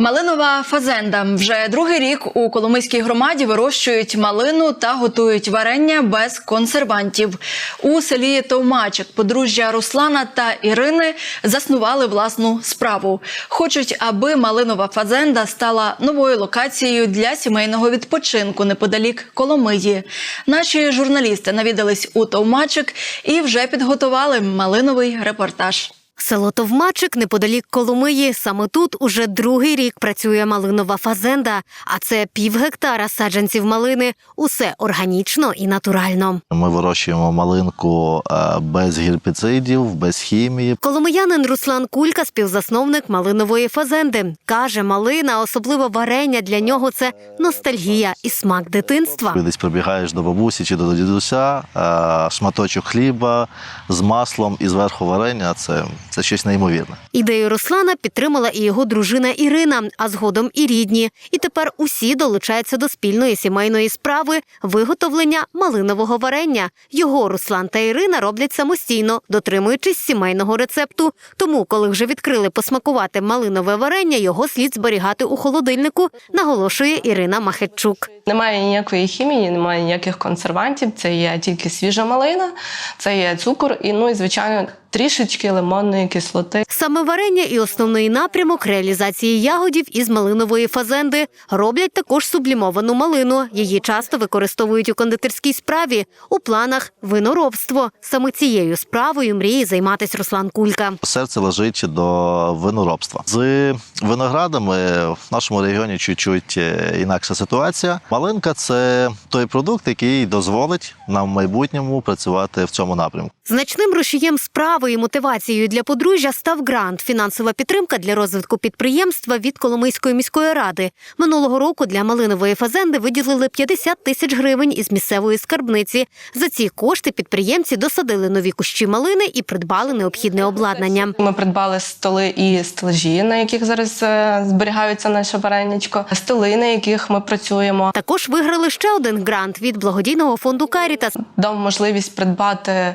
Малинова фазенда вже другий рік у Коломийській громаді вирощують малину та готують варення без консервантів. У селі Товмачик подружжя Руслана та Ірини заснували власну справу. Хочуть, аби малинова фазенда стала новою локацією для сімейного відпочинку неподалік Коломиї. Наші журналісти навідались у Товмачик і вже підготували малиновий репортаж. Село Товмачик неподалік Коломиї. Саме тут уже другий рік працює малинова фазенда, а це пів гектара саджанців малини. Усе органічно і натурально. Ми вирощуємо малинку е, без гербіцидів, без хімії. Коломиянин Руслан Кулька, співзасновник малинової фазенди, каже, малина, особливо варення для нього це ностальгія і смак дитинства. Ти десь прибігаєш до бабусі чи до дідуся, е, шматочок хліба з маслом і зверху варення це, це щось неймовірне. Ідею Руслана підтримала і його дружина Ірина, а згодом і рідні. І тепер усі долучаються до спільної сімейної справи виготовлення малинового варення. Його Руслан та Ірина роблять самостійно, дотримуючись сімейного рецепту. Тому, коли вже відкрили посмакувати малинове варення, його слід зберігати у холодильнику, наголошує Ірина Махетчук. Немає ніякої хімії, немає ніяких консервантів. Це є тільки свіжа малина, це є цукор і ну і звичайно трішечки лимонної кислоти. Саме варення і основний напрямок реалізації ягодів із малинової фазенди роблять також сублімовану малину. Її часто використовують у кондитерській справі. У планах виноробство. Саме цією справою мріє займатися Руслан Кулька. Серце лежить до виноробства. З виноградами в нашому регіоні чуть-чуть е, інакша ситуація. Малинка це той продукт, який дозволить нам в майбутньому працювати в цьому напрямку. Значним рушієм справи і мотивацією для подружжя став грант фінансова підтримка для розвитку підприємства від Коломийської міської ради. Минулого року для малинової фазенди виділили 50 тисяч гривень із місцевої скарбниці. За ці кошти підприємці досадили нові кущі малини і придбали необхідне обладнання. Ми придбали столи і стелажі, на яких зараз е, зберігаються наше вареничко, столи, на яких ми працюємо. Також виграли ще один грант від благодійного фонду Карітас. Дав можливість придбати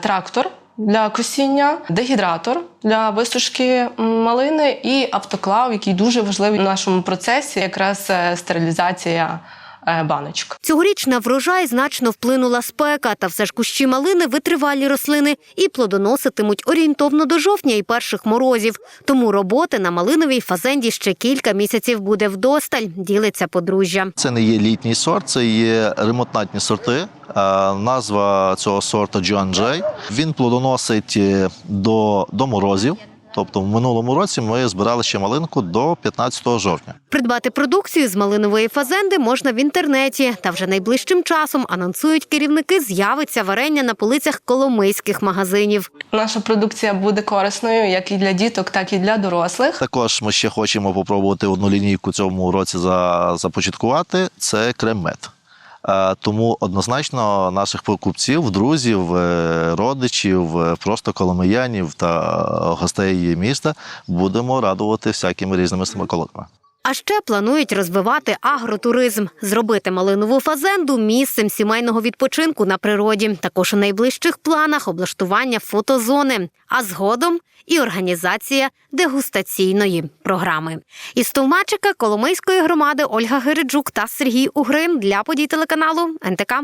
трактор. Для косіння, дегідратор для висушки малини і автоклав, який дуже важливий в нашому процесі, якраз е, стерилізація е, баночок. Цьогоріч на врожай значно вплинула спека, та все ж кущі малини витривалі рослини і плодоноситимуть орієнтовно до жовтня і перших морозів. Тому роботи на малиновій фазенді ще кілька місяців буде вдосталь, ділиться подружжя. Це не є літній сорт, це є ремонтантні сорти. Е, Назва цього сорту John Jay. Він плодоносить е, до, до морозів. Тобто в минулому році ми збирали ще малинку до 15 жовтня. Придбати продукцію з малинової фазенди можна в інтернеті. Та вже найближчим часом анонсують керівники, з'явиться варення на полицях коломийських магазинів. Наша продукція буде корисною як і для діток, так і для дорослих. Також ми ще хочемо попробувати одну лінійку цьому році за, започаткувати. Це крем-мед. Е, Тому однозначно наших покупців, друзів, е, родичів, е, просто коломиянів та е, гостей міста будемо радувати всякими різними смаколиками. А ще планують розвивати агротуризм, зробити малинову фазенду місцем сімейного відпочинку на природі. Також у найближчих планах облаштування фотозони, а згодом і організація дегустаційної програми. Із Товмачика Коломийської громади Ольга Гириджук та Сергій Угрин для подій телеканалу НТК.